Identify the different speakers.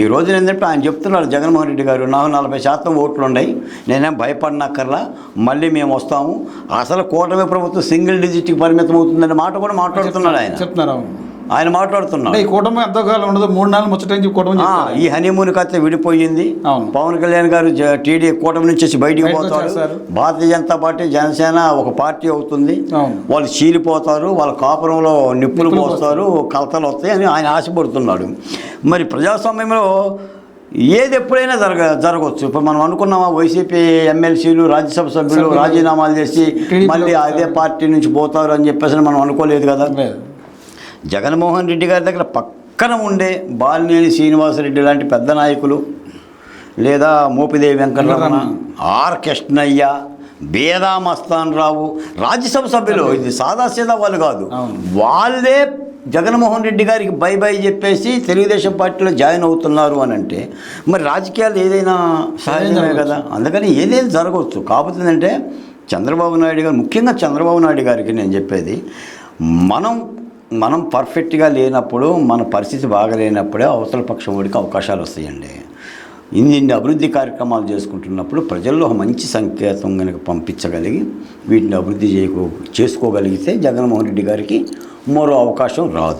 Speaker 1: ఈ రోజున ఏంటంటే ఆయన చెప్తున్నారు జగన్మోహన్ రెడ్డి గారు నాకు నలభై శాతం ఓట్లు ఉన్నాయి నేనేం భయపడినక్కర్లా మళ్ళీ మేము వస్తాము అసలు కూటమి ప్రభుత్వం సింగిల్ డిజిట్కి పరిమితం అవుతుందనే మాట కూడా మాట్లాడుతున్నాడు ఆయన
Speaker 2: చెప్తున్నారు.
Speaker 1: ఆయన మాట్లాడుతున్నాడు
Speaker 2: ఈ కూటమి ఎంతకాలం ఉండదు మూడు నెలలు ముచ్చటించి కూటమి.
Speaker 1: ఈ హనీమూన్ కథ విడిపోయింది. పవన్ కళ్యాణ్ గారు టీడీ కూటమి నుంచి వచ్చి బయటికి పోతారు. భారతీయ జనతా పార్టీ జనసేన ఒక పార్టీ అవుతుంది. వాళ్ళు చీలిపోతారు వాళ్ళ కాపురంలో నిప్పులు పోస్తారు కలతలు వస్తాయి అని ఆయన ఆశపడుతున్నాడు మరి ప్రజాస్వామ్యంలో ఏది ఎప్పుడైనా జరగ జరగవచ్చు ఇప్పుడు మనం అనుకున్నామా వైసీపీ ఎమ్మెల్సీలు రాజ్యసభ సభ్యులు రాజీనామాలు చేసి మళ్ళీ అదే. పార్టీ నుంచి పోతారు అని చెప్పేసి మనం అనుకోలేదు కదా. జగన్మోహన్ రెడ్డి గారి దగ్గర పక్కన ఉండే బాలినేని శ్రీనివాసరెడ్డి లాంటి పెద్ద నాయకులు లేదా మోపిదేవి వెంకటరమణ. ఆర్ కృష్ణయ్య బేదా మస్తాన్ రావు రాజ్యసభ సభ్యులు ఇది సాదాసీదా వాళ్ళు కాదు. వాళ్ళే జగన్మోహన్ రెడ్డి గారికి బై బై చెప్పేసి తెలుగుదేశం పార్టీలో జాయిన్ అవుతున్నారు అని అంటే మరి రాజకీయాలు ఏదైనా సహజమే. కదా? అందుకని ఏదైనా జరగవచ్చు? కాకపోతే చంద్రబాబు నాయుడు గారు ముఖ్యంగా చంద్రబాబు నాయుడు గారికి నేను చెప్పేది మనం మనం పర్ఫెక్ట్గా లేనప్పుడు మన పరిస్థితి బాగలేనప్పుడే అవతల పక్షం వాడికి అవకాశాలు వస్తాయండి. ఇన్ని ఇన్ని అభివృద్ధి కార్యక్రమాలు చేసుకుంటున్నప్పుడు ప్రజల్లో ఒక మంచి సంకేతం కనుక పంపించగలిగి వీటిని అభివృద్ధి చేసుకోగలిగితే జగన్మోహన్ రెడ్డి గారికి మరో అవకాశం రాదు.